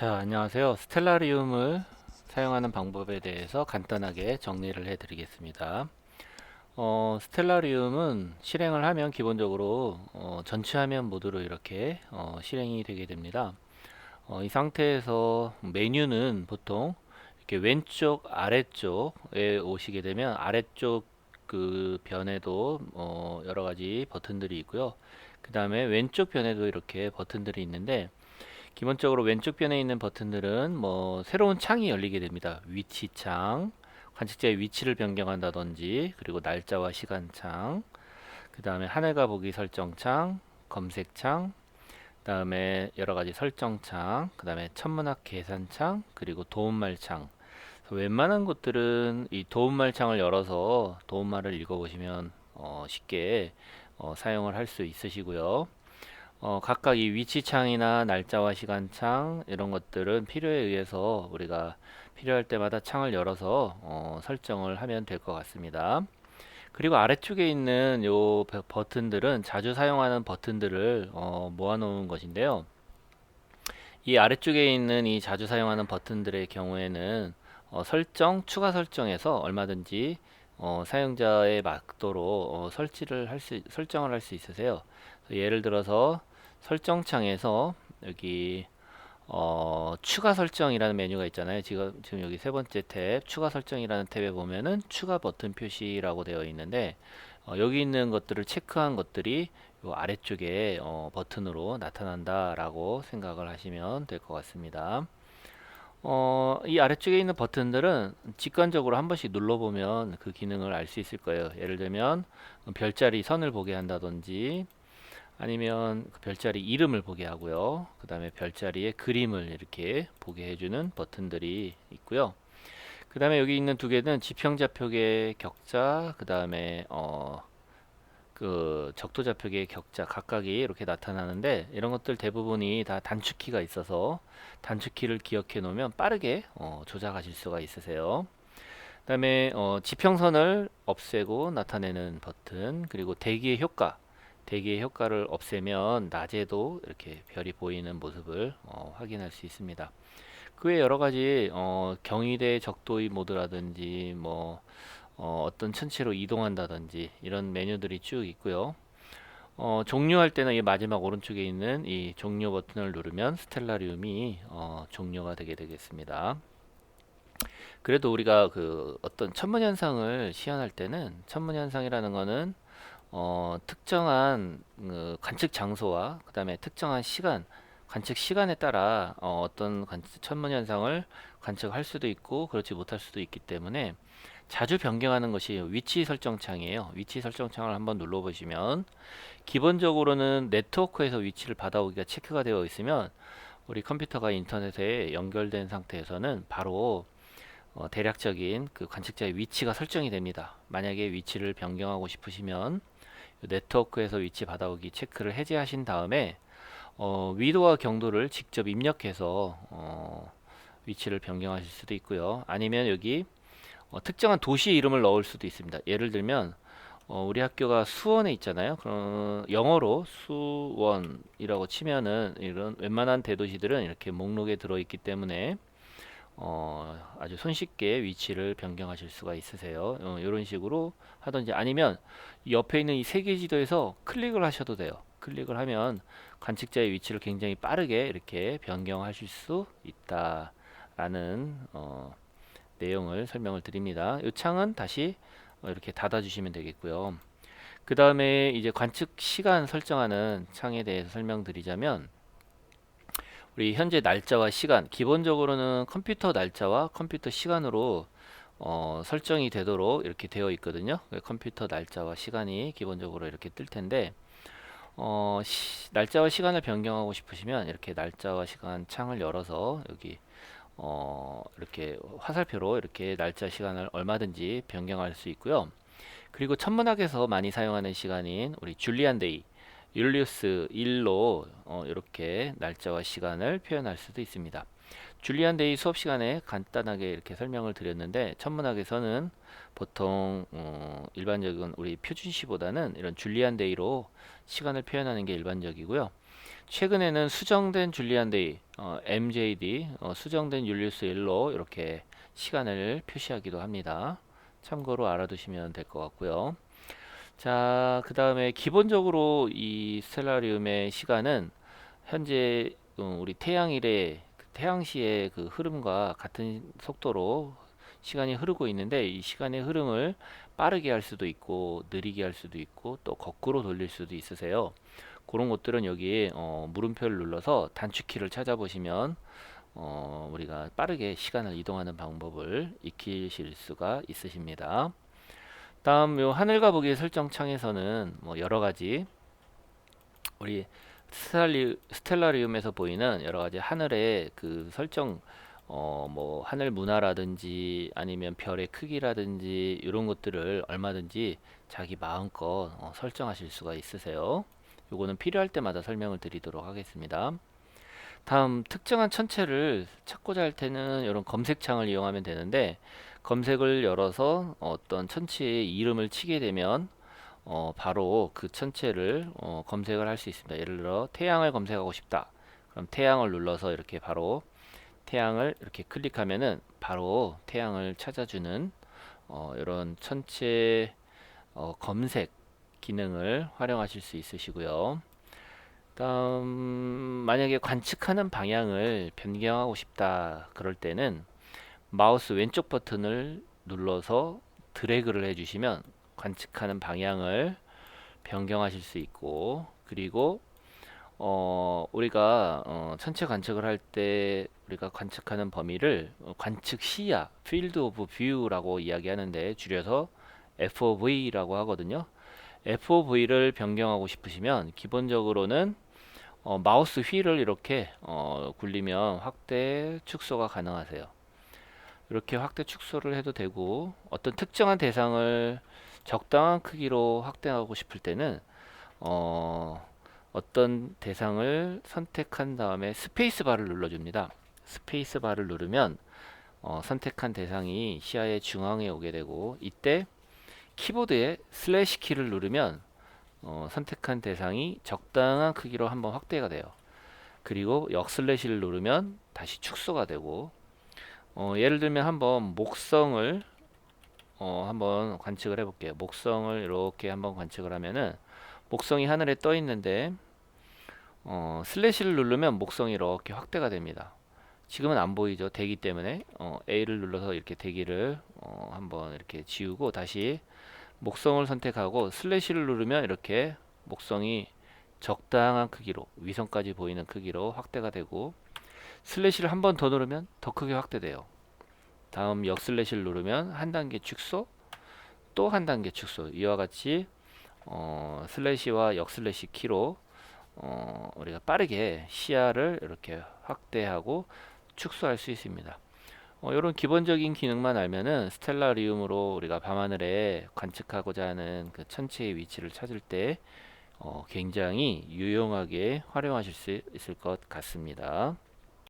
자, 안녕하세요. 스텔라리움을 사용하는 방법에 대해서 간단하게 정리를 해 드리겠습니다. 어, 스텔라리움은 실행을 하면 기본적으로 어, 전체 화면 모드로 이렇게 어, 실행이 되게 됩니다. 어, 이 상태에서 메뉴는 보통 이렇게 왼쪽 아래쪽에 오시게 되면 아래쪽 그 변에도 어, 여러 가지 버튼들이 있고요. 그 다음에 왼쪽 변에도 이렇게 버튼들이 있는데 기본적으로 왼쪽 변에 있는 버튼들은 뭐 새로운 창이 열리게 됩니다. 위치 창, 관측자의 위치를 변경한다든지, 그리고 날짜와 시간 창, 그 다음에 하늘과 보기 설정 창, 검색 창, 그 다음에 여러 가지 설정 창, 그 다음에 천문학 계산 창, 그리고 도움말 창. 웬만한 곳들은 이 도움말 창을 열어서 도움말을 읽어보시면 어, 쉽게 어, 사용을 할 수 있으시고요. 어, 각각 이 위치 창이나 날짜와 시간 창 이런 것들은 필요에 의해서 우리가 필요할 때마다 창을 열어서 어, 설정을 하면 될 것 같습니다. 그리고 아래쪽에 있는 요 버- 버튼들은 자주 사용하는 버튼들을 어, 모아놓은 것인데요. 이 아래쪽에 있는 이 자주 사용하는 버튼들의 경우에는 어, 설정, 추가 설정에서 얼마든지 어, 사용자에 맞도록 어, 설치를 할 수, 설정을 할 수 있으세요. 예를 들어서 설정창에서 여기 어, 추가 설정이라는 메뉴가 있잖아요. 지금 지금 여기 세 번째 탭 추가 설정이라는 탭에 보면은 추가 버튼 표시라고 되어 있는데 어, 여기 있는 것들을 체크한 것들이 요 아래쪽에 어, 버튼으로 나타난다라고 생각을 하시면 될 것 같습니다. 어, 이 아래쪽에 있는 버튼들은 직관적으로 한 번씩 눌러보면 그 기능을 알 수 있을 거예요. 예를 들면 별자리 선을 보게 한다든지 아니면 그 별자리 이름을 보게 하고요. 그 다음에 별자리의 그림을 이렇게 보게 해주는 버튼들이 있고요. 그 다음에 여기 있는 두 개는 지평좌표계 격자, 그 다음에 어, 그 적도좌표계 격자 각각이 이렇게 나타나는데 이런 것들 대부분이 다 단축키가 있어서 단축키를 기억해 놓으면 빠르게 어, 조작하실 수가 있으세요. 그 다음에 어, 지평선을 없애고 나타내는 버튼 그리고 대기의 효과 대기의 효과를 없애면 낮에도 이렇게 별이 보이는 모습을 어, 확인할 수 있습니다. 그 외에 여러 가지 어, 경희대 적도의 모드라든지 뭐 어, 어떤 천체로 이동한다든지 이런 메뉴들이 쭉 있고요. 어, 종료할 때는 이 마지막 오른쪽에 있는 이 종료 버튼을 누르면 스텔라리움이 어, 종료가 되게 되겠습니다. 그래도 우리가 그 어떤 천문현상을 시연할 때는 천문현상이라는 거는 어, 특정한 그 관측 장소와 그다음에 특정한 시간, 관측 시간에 따라 어, 어떤 관측 천문 현상을 관측할 수도 있고 그렇지 못할 수도 있기 때문에 자주 변경하는 것이 위치 설정 창이에요. 위치 설정 창을 한번 눌러 보시면 기본적으로는 네트워크에서 위치를 받아오기가 체크가 되어 있으면 우리 컴퓨터가 인터넷에 연결된 상태에서는 바로 어, 대략적인 그 관측자의 위치가 설정이 됩니다. 만약에 위치를 변경하고 싶으시면 네트워크에서 위치 받아오기 체크를 해제하신 다음에 어, 위도와 경도를 직접 입력해서 어, 위치를 변경하실 수도 있고요. 아니면 여기 어, 특정한 도시 이름을 넣을 수도 있습니다. 예를 들면 어, 우리 학교가 수원에 있잖아요. 그럼 영어로 수원이라고 치면은 이런 웬만한 대도시들은 이렇게 목록에 들어있기 때문에 어, 아주 손쉽게 위치를 변경하실 수가 있으세요. 어, 이런 식으로 하든지 아니면 옆에 있는 이 세계 지도에서 클릭을 하셔도 돼요. 클릭을 하면 관측자의 위치를 굉장히 빠르게 이렇게 변경하실 수 있다라는 어, 내용을 설명을 드립니다. 이 창은 다시 어, 이렇게 닫아주시면 되겠고요. 그 다음에 이제 관측 시간 설정하는 창에 대해서 설명드리자면 우리 현재 날짜와 시간 기본적으로는 컴퓨터 날짜와 컴퓨터 시간으로 어, 설정이 되도록 이렇게 되어 있거든요. 그 컴퓨터 날짜와 시간이 기본적으로 이렇게 뜰 텐데 어, 시, 날짜와 시간을 변경하고 싶으시면 이렇게 날짜와 시간 창을 열어서 여기 어, 이렇게 화살표로 이렇게 날짜 시간을 얼마든지 변경할 수 있고요. 그리고 천문학에서 많이 사용하는 시간인 우리 줄리안 데이 율리우스 1로 어, 이렇게 날짜와 시간을 표현할 수도 있습니다. 줄리안 데이 수업 시간에 간단하게 이렇게 설명을 드렸는데 천문학에서는 보통 어, 일반적인 우리 표준시보다는 이런 줄리안 데이로 시간을 표현하는 게 일반적이고요. 최근에는 수정된 줄리안 데이 어, MJD 어, 수정된 율리우스 일로 이렇게 시간을 표시하기도 합니다. 참고로 알아두시면 될 것 같고요. 자, 그 다음에 기본적으로 이 스텔라리움의 시간은 현재 음, 우리 태양일의 그 태양시의 그 흐름과 같은 속도로 시간이 흐르고 있는데 이 시간의 흐름을 빠르게 할 수도 있고 느리게 할 수도 있고 또 거꾸로 돌릴 수도 있으세요. 그런 것들은 여기 어, 물음표를 눌러서 단축키를 찾아보시면 어, 우리가 빠르게 시간을 이동하는 방법을 익히실 수가 있으십니다. 다음 요 하늘과 보기 설정 창에서는 뭐 여러 가지 우리 스텔라리, 스텔라리움에서 보이는 여러 가지 하늘의 그 설정 어 뭐 하늘 문화라든지 아니면 별의 크기라든지 이런 것들을 얼마든지 자기 마음껏 어, 설정하실 수가 있으세요. 요거는 필요할 때마다 설명을 드리도록 하겠습니다. 다음 특정한 천체를 찾고자 할 때는 이런 검색창을 이용하면 되는데 검색을 열어서 어떤 천체의 이름을 치게 되면 어, 바로 그 천체를 어, 검색을 할 수 있습니다. 예를 들어 태양을 검색하고 싶다. 그럼 태양을 눌러서 이렇게 바로 태양을 이렇게 클릭하면은 바로 태양을 찾아주는 어, 이런 천체 어, 검색 기능을 활용하실 수 있으시고요. 다음 만약에 관측하는 방향을 변경하고 싶다 그럴 때는 마우스 왼쪽 버튼을 눌러서 드래그를 해주시면 관측하는 방향을 변경하실 수 있고 그리고 어, 우리가 어, 천체 관측을 할 때 우리가 관측하는 범위를 어, 관측 시야, Field of View라고 이야기하는데 줄여서 FOV라고 하거든요. FOV를 변경하고 싶으시면 기본적으로는 어, 마우스 휠을 이렇게 어, 굴리면 확대, 축소가 가능하세요. 이렇게 확대, 축소를 해도 되고 어떤 특정한 대상을 적당한 크기로 확대하고 싶을 때는 어, 어떤 대상을 선택한 다음에 스페이스 바를 눌러줍니다. 스페이스 바를 누르면 어, 선택한 대상이 시야의 중앙에 오게 되고 이때 키보드에 슬래시 키를 누르면 어, 선택한 대상이 적당한 크기로 한번 확대가 돼요. 그리고 역슬래시를 누르면 다시 축소가 되고 어, 예를 들면 한번 목성을 어, 한번 관측을 해볼게요. 목성을 이렇게 한번 관측을 하면은 목성이 하늘에 떠 있는데 어, 슬래시를 누르면 목성이 이렇게 확대가 됩니다. 지금은 안 보이죠. 대기 때문에 어, A를 눌러서 이렇게 대기를 어, 한번 이렇게 지우고 다시 목성을 선택하고 슬래시를 누르면 이렇게 목성이 적당한 크기로 위성까지 보이는 크기로 확대가 되고 슬래시를 한 번 더 누르면 더 크게 확대돼요. 다음 역 슬래시를 누르면 한 단계 축소 또 한 단계 축소 이와 같이 어, 슬래시와 역 슬래시 키로 어, 우리가 빠르게 시야를 이렇게 확대하고 축소할 수 있습니다. 어, 이런 기본적인 기능만 알면은 스텔라리움으로 우리가 밤하늘에 관측하고자 하는 그 천체의 위치를 찾을 때 어, 굉장히 유용하게 활용하실 수 있을 것 같습니다.